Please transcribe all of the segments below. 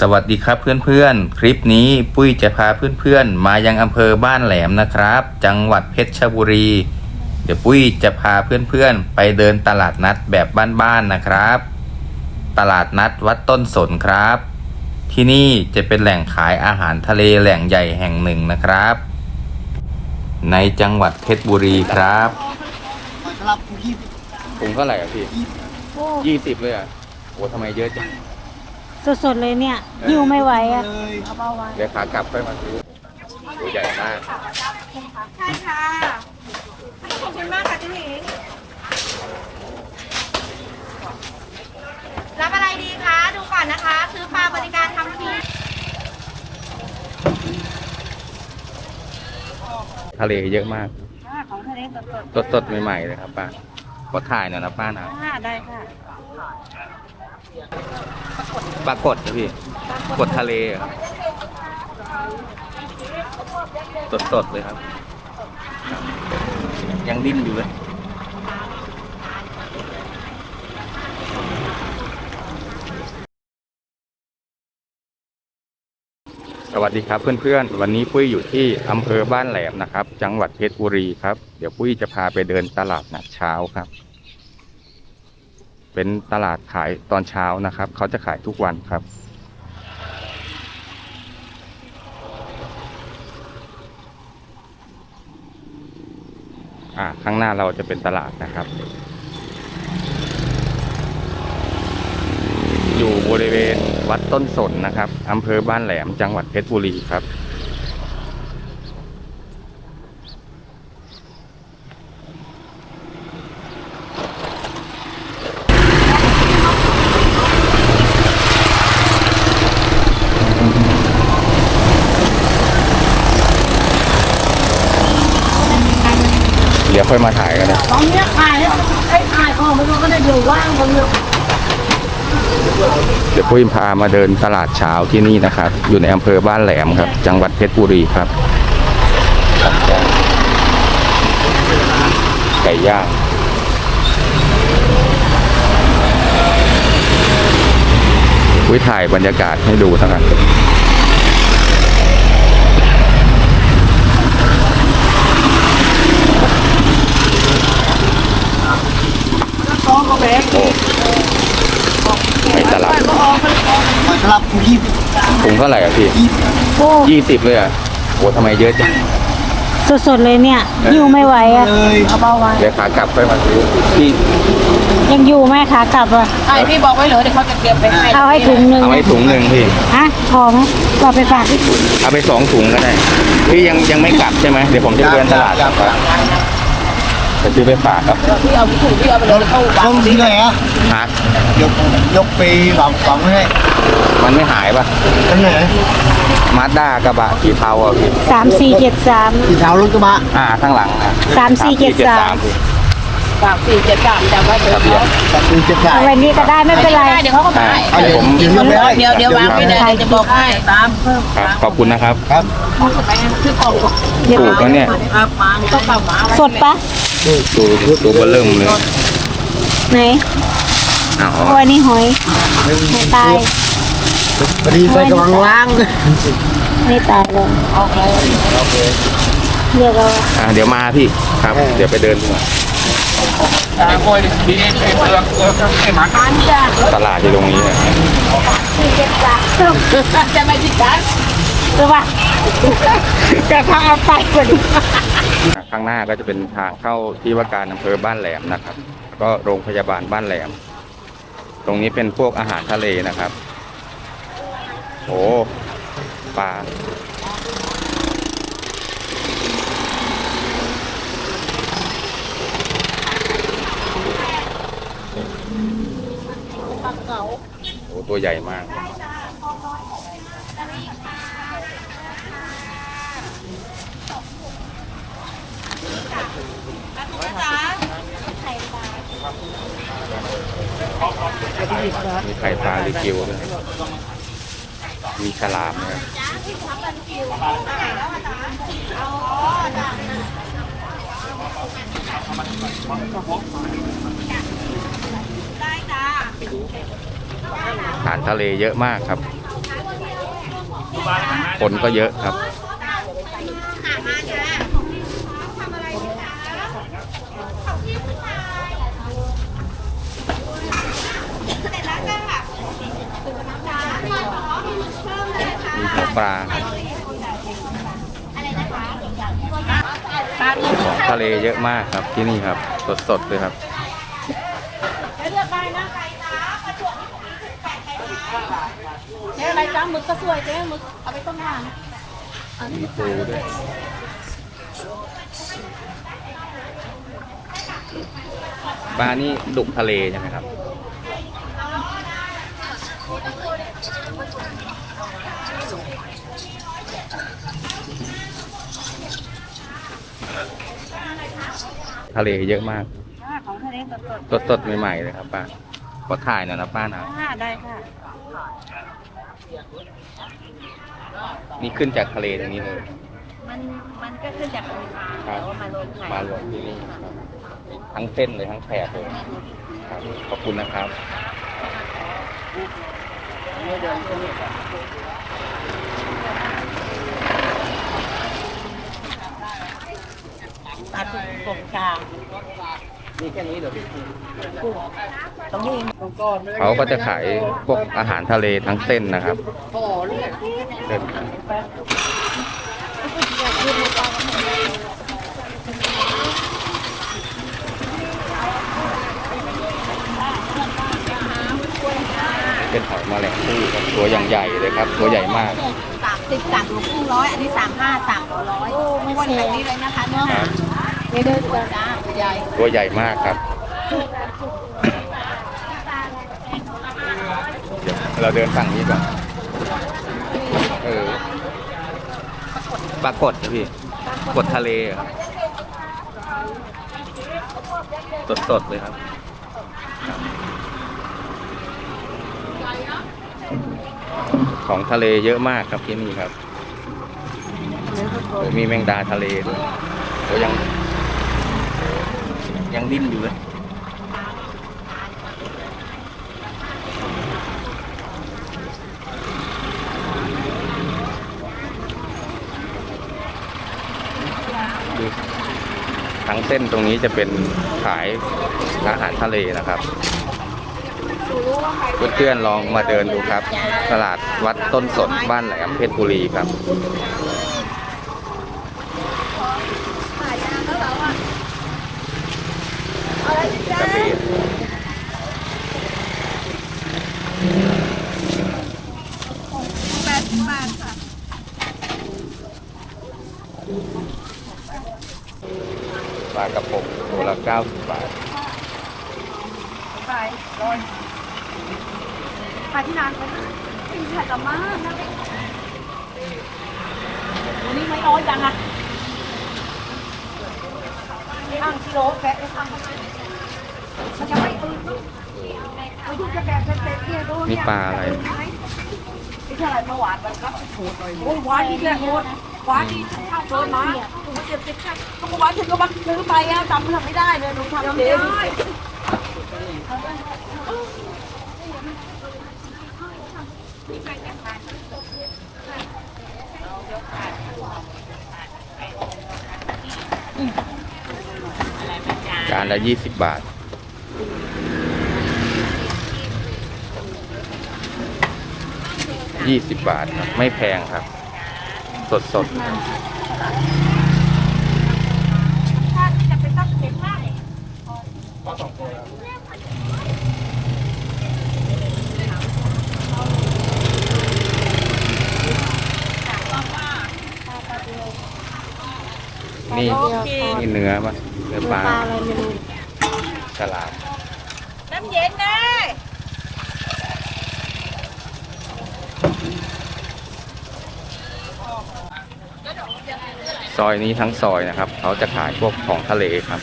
สวัสดีครับเพื่อนๆ คลิปนี้ปุ้ยจะพาเพื่อนๆ มายังอำเภอบ้านแหลมนะครับ จังหวัดเพชรบุรี เดี๋ยวปุ้ยจะพาเพื่อนๆ ไปเดินตลาดนัดแบบบ้านๆนะครับ ตลาดนัดวัดต้นสนครับ ที่นี่จะเป็นแหล่งขายอาหารทะเลแหล่งใหญ่แห่งหนึ่งนะครับ ในจังหวัดเพชรบุรีครับครับยี่ถุงเท่าไหร่อะพี่ยี่สิบเลยอะโอ้ทำไมเยอะจัง สดๆเลยเนี่ยหิวไม่ไหวอะเลยเอาเบาไว้เดี๋ยวขากลับค่อยมาซื้อตัวใหญ่มากใช่ค่ะ ขอบคุณมากค่ะพี่หญิงรับอะไรดีคะ ดูก่อนนะคะ ซื้อปลาบริการทำทีทะเลเยอะมาก ของทะเลสดสดๆ ใหม่ๆ เลยครับป้า ขอถ่ายหน่อยนะป้านะๆค่ะได้ค่ะ ปลากดนะพี่กดทะเลอะครับสดๆเลยครับ ยังดิ้นอยู่เลยสวัสดีครับเพื่อนๆ วันนี้ปุ้ยอยู่ที่อำเภอบ้านแหลมนะครับ จังหวัดเพชรบุรีครับ เดี๋ยวปุ้ยจะพาไปเดินตลาดนัดเช้าครับ เป็นตลาดขายตอนเช้านะครับ เขาจะขายทุกวันครับ อ่าข้างหน้าเราจะเป็นตลาดนะครับ อยู่บริเวณวัดต้นสนนะครับอำเภอบ้านแหลมจังหวัดเพชรบุรีครับ ดี๋ยวค่อยมาถ่ายกันนะตอนเนี้ยขายแล้วไอ้ขายของมันก็ได้อยู่ว่างมันอยู่เดี๋ยวปุ้ยพามาเดินตลาดเช้าที่นี่นะครับ อยู่ในอำเภอบ้านแหลมครับ จังหวัดเพชรบุรีครับไก่ย่างปุ้ยถ่ายบรรยากาศให้ดูเท่านั้นต้องก็แบก ในตลาด ครับยี่ ถุงเท่าไหร่อะพี่โอ้ยี่สิบเลยอะโอ้ทำไมเยอะจังสดๆเลยเนี่ยหิวไม่ไหวอะเลยเอาเบาไว้เดี๋ยวขากลับค่อยมาซื้อพี่ยังอยู่ไหมขากลับอะไอพี่บอกไว้เหรอเดี๋ยวเขาจะเก็บไปให้เอาให้ถุงหนึ่งเอาให้ถุงหนึ่งพี่ฮะพอไหมก็ไปฝากที่เอาไปสองถุงก็ได้ พี่ยังยังไม่กลับใช่ไหมเดี๋ยวผมจะเดินตลาดครับ จะซื้อไปฝากครับพี่เอาพี่ถุงพี่เอาไปเลยเข้าวัต้องที่ไหนอะฮะยกยกไปหวังหวังไม่ให้มันไม่หายปะทั้งไหนมาสด้ากระบะสีเทาอะพี่สามสี่เจ็ดสามที่เท้ารถกระบะอ่าข้างหลังอะสามสี่เจ็ดสาม พี่ฝากสี่เจ็ดสามจำไว้เถทะอะเบียนตัดสินจะขายเอาไว้นี่ก็ได้ไม่เป็นไรเดี๋ยวเขาก็อ่าให้เอาเดี๋เดี๋ยยววผมเดี๋ยวไม่ได้เดี๋ยวเดี๋ยววางไม่ได้จะบอกให้ตามเพิ่มครับขอบคุณนะครับครับคือกล่องเดี๋ยวถูกแล้วเนี่ยครับมาต้องกลับมาสดปะดูดูเบอร์เริ่มเลยไหนอ๋อโอ้ยนี่หอยไม่ตายพอดีใส่กำลังล้างไม่ตายเลยเรียกเอาอ่าเดี๋ยวมาพี่ครับ เดี๋ยวไปเดินดีกว่า ตลาดอยู่ตรงนี้นะสี่เจ็ดสามจะไม่ติดกันหรือว่าจะพาไปกว่านี้ข้างหน้าก็จะเป็นทางเข้าที่ว่าการอำเภอบ้านแหลมนะครับ ก็โรงพยาบาลบ้านแหลม ตรงนี้เป็นพวกอาหารทะเลนะครับ โอ้ปลา เขาโอ้ตัวใหญ่มาก มีไข่ปลาลิกิวด้วยมีฉลามนะครับ อาหารทะเลเยอะมากครับ คนก็เยอะครับมีหัวปลาครับของทะเลเยอะมากครับที่นี่ครับ สดๆเลยครับ เจ๊ อะไรจ้าหมึกก็สวยเจ๊หมึกเอาไปต้มน้มีปูด้วยปลานี่ดุกทะเลใช่ไหมครับทะเลเยอะมากำของทะเลสดสดๆใหม่ๆเลยครับป้าขอถ่ายหน่อยนะป้านะ ๆค่ะได้ค่ะ นี่ขึ้นจากทะเลตรงนี้เลย มันมันก็ขึ้นจากมือมาครับแล้วมาลงไข่มาลงที่นี่ครับทั้งเส้นเลยทั้งแผกเลยครับขอบคุณนะครับ ตัดกบกลาง นี่แค่นี้เดี๋ยวตรงนี้เขาก็จะขายพวกอาหารทะเลทั้งเส้นนะครับเส้นเป็นหอยแมลงภู่ครับตัวอย่างใหญ่เลยครับ ตัวใหญ่มากสามสิบสามลูกครึ่งร้อยอันนี้สามห้าสามร้อยไม่วันแบบนี้เลยนะคะเนื้อคหารับนี่เด้อตัวจ้าตัว ใหญ่ตัวใหญ่มากครับ เดี๋ยวเราเดินฝั่งนี้ก่อนเออปรากฏนะพี่กดทะเลครับสดๆเลยครับ ของทะเลเยอะมากครับที่นี่ครับโอ้มีแมงดาทะเลด้วยโอ้ยัง ยังดิ้นอยู่เลยทั้งเส้นตรงนี้จะเป็นขายอาหารทะเลนะครับ เพื่อนๆลองมาเดินดูครับ ตลาดวัดต้นสนบ้านแหลมเพชรบุรีครับกระเบนปลากระพงตัวละ90 บาท ไปร้อยไปที่นานไปเป็นแผ่นละมากวันนี้ไม่น้อยจังอะข้างกิโลแกะไปข้างมันจะไม่ตื่นไปดูจะแกะเป็ นๆเนี่ยดูนี่ปลาอะไรไม่ใช่อะไรเมื่อวานมันก็โหดเลยโอ้ยหวานดีแกโหดหวานดีข้าวเกินมาเจ็บเจ็บแค่เมื่อวานถึงก็มาซื้อไปอะจำทำไม่ได้เลยหนูทำเองจานละยี่สิบบาท ยี่สิบบาทครับ ไม่แพงครับ สดสดๆนี่นี่เนื้อปะเนื้อปลาฉลามน้ำเย็นนะ ซอยนี้ทั้งซอยนะครับ เขาจะขายพวกของทะเลครับ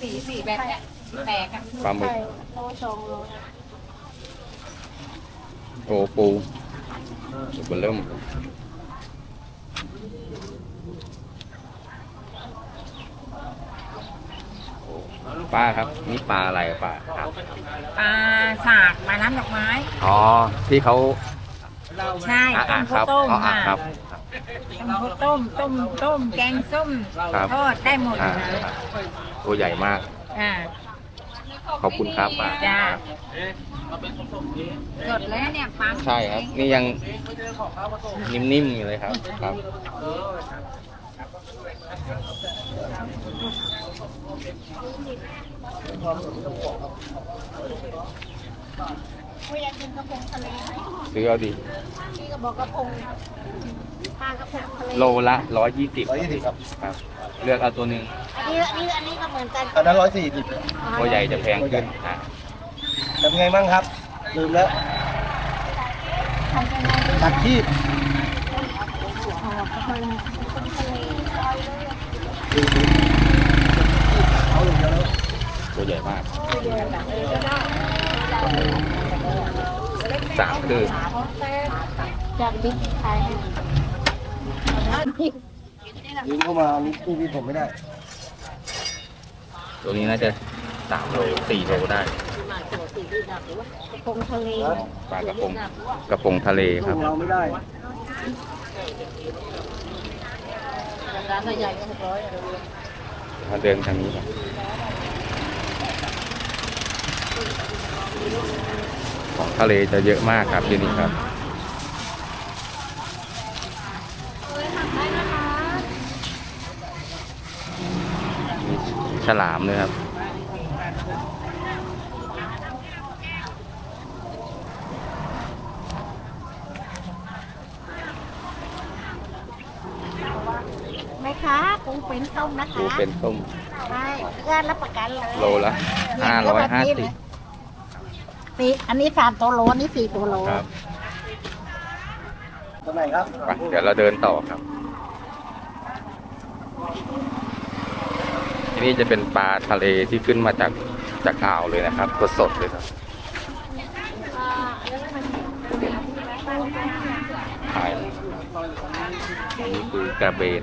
สีสีแบบเนี้ยแปลกอะปลาหมึกโลชงโลโอปูสุกเริ่มป้าครับ นี่ปลาอะไรอะป้าครับปลาสากปลาน้ำดอกไม้ อ๋อ ที่เขาใช่อะต้อะมครัข้าบวต้มอ๋ออะค่ะ ครับต้มข้าวต้มต้มต้มแกงส้มครับ ทอดได้หมดอ่าค่ะตัวใหญ่มาก อ่าขอบคุณครับป้าจ้าสดแล้วเนี่ยปังใช่ครับ นี่ยังนิ่มๆอยู่เลยครับครับคุยอยากกินกระพงทะเลไหมซื้อเอาดิ พี่ก็บอกกระพงปลากระพงทะเลโลละร้อยยี่สิบร้อยยี่สิบครับครับเลือกเอาตัวหนึ่งอันนี้อันนี้อันนี้ก็เหมือนกันอันนั้นร้อยสี่สิบตัวใหญ่จะแพงขึ้นอะทำไงบ้างครับ ลืมแล้วทำยังไงดีตัดที่อ๋อกระพงกระพงทะเลลอยเลยเอาอย่างเดียวแล้วตัวใหญ่มากสามคือ จากบิ๊กไทยยืมเข้ามานี่ตู้พี่ผมไม่ได้ ตัวนี้น่าจะสามโลสี่โลได้กระพงทะเลปลากระพงกระพงทะเลคตู้รับเราไม่ได้ร้านใหญ่ก็หกร้อยมาเดินทางนี้ครับของทะเลจะเยอะมากครับที่นี่ครับ มีฉลามด้วยครับ ไหมคะกุ้งเป็นต้มนะคะดูเป็นต้มใช่เพื่อนรับประกันเลยโลละห้าร้อยห้าสิบสี่อันนี้สามตัวโลอันนี้สี่ตัวโล ครับ ตรงไหนครับไปเดี๋ยวเราเดินต่อครับ ที่นี่จะเป็นปลาทะเลที่ขึ้นมาจากจากอ่าวเลยนะครับสดๆเลยครับขายนี่คือกระเบน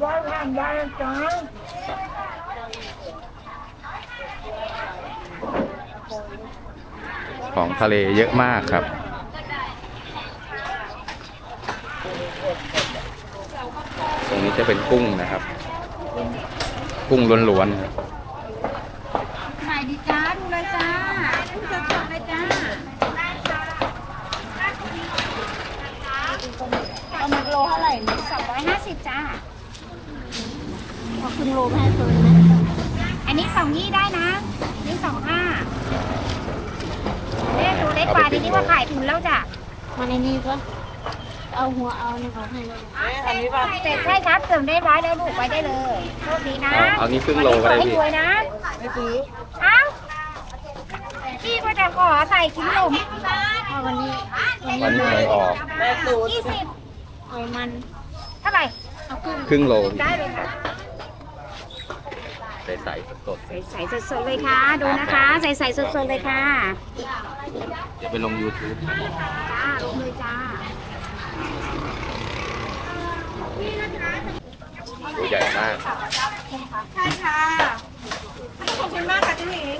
ได้ทำได้จ้า ของทะเลเยอะมากครับ ตรงนี้จะเป็นกุ้งนะครับ กุ้งล้วนๆครับขายดีจ้าดูเลยจ้าสดสดเลยจ้าเอามึกโลเท่าไหร่สองร้อยห้าสิบจ้าเอาครึ่งโลแม่เกินไหมอันนี้สองยี่ได้นะนี่สองห้า ล็กกว่าดีนี่ว่าขายถุนแล้วจ้ะมาในนี้ก็เอาหัวเอาเนี่ยเขาให้เลยอันนี้ป่ะเสร็จใช่ครับเติมได้ร้อยแล้วลูกไว้ได้เลยโชคดีนะเอาเอานี่ครึ่งโลก็ได้ให้พี่รวยนะไม่ซื้อเอ้าพี่ก็จะขอใส่ชิ้นหนุ่มเอาวันนี้วันนี้หวยออกแม่สูตรยี่สิบเอามันเท่าไหร่เอาครึ่งครึ่งโลได้เลยค่ะ ใสๆสดใส่ใส่สดๆเลยค่ะ ดูนะคะ ใส่ใส่สดๆเลยค่ะๆเดี๋ยวไปลง YouTube จ้าลงเลยจ้าตัวใหญ่มากใช่ค่ะ ขอบคุณมากค่ะเจ๊หญิง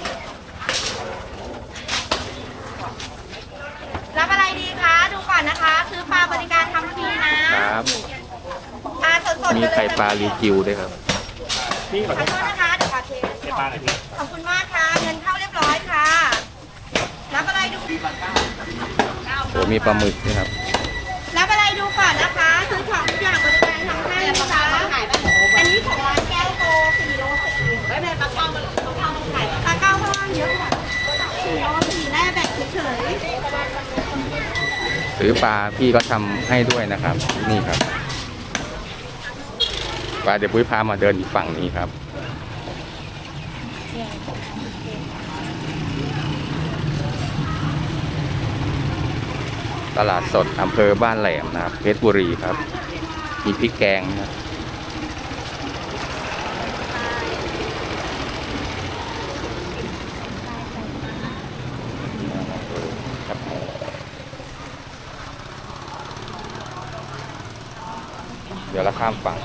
รับอะไรดีคะ ดูก่อนนะคะ ซื้อปลาบริการทำฟรีนะครับ ปลาสดๆมีกันเลยไข่ปลารีกิวด้วยครับ ขอโทษนะคะ เดี๋ยวขอเทขอบคุณมากค่ะ เงินเข้าเรียบร้อยค่ะ รับอะไรดูโอ้มีปลาหมึกด้วยครับ รับอะไรดูก่อนนะคะ ซื้อของทุกอย่างบริการทำให้นะคะอันนี้ของร้านแก้วโตสี่โลสี่ไม่เป็นปลาเก้ามันปลาเก้ามันไข่ปลาเก้าข้างล่างเยอะกว่าสี่โลสี่แม่แบ่งเฉยๆซื้อปลาพี่ก็ทำให้ด้วยนะครับ นี่ครับปลาเดี๋ยวปุ้ยพามาเดินอีกฝั่งนี้ครับ ตลาดสดอำเภอบ้านแหลมนะครับเพชรบุรีครับ มีพริกแกงนะครับเดี๋ยวเราข้ามฝั่ง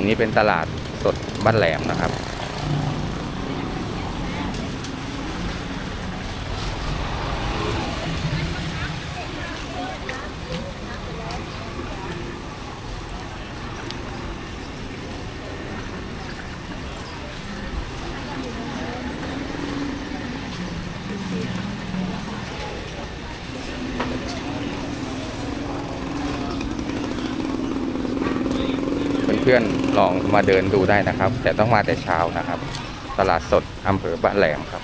รงนี้เป็นตลาดสดบ้านแหลมนะครับ เพื่อนๆลองมาเดินดูได้นะครับ แต่ต้องมาแต่เช้านะครับ ตลาดสดอำเภอบ้านแหลมครับ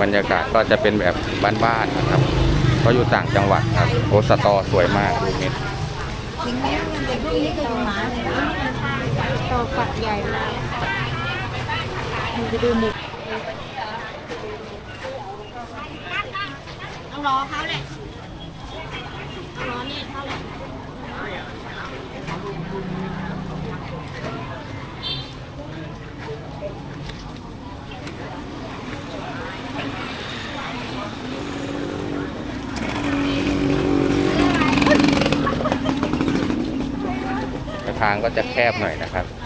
บรรยากาศก็จะเป็นแบบบ้านๆนะครับก็อยู่ต่างจังหวัดครับโอสตอสวยมากดูเม็ดโตฝักใหญ่มากมัน จะดูหมุกต้องรอเขาแหละต้องรอเนี่ยเขาแหละทางก็จะแคบหน่อยนะครับ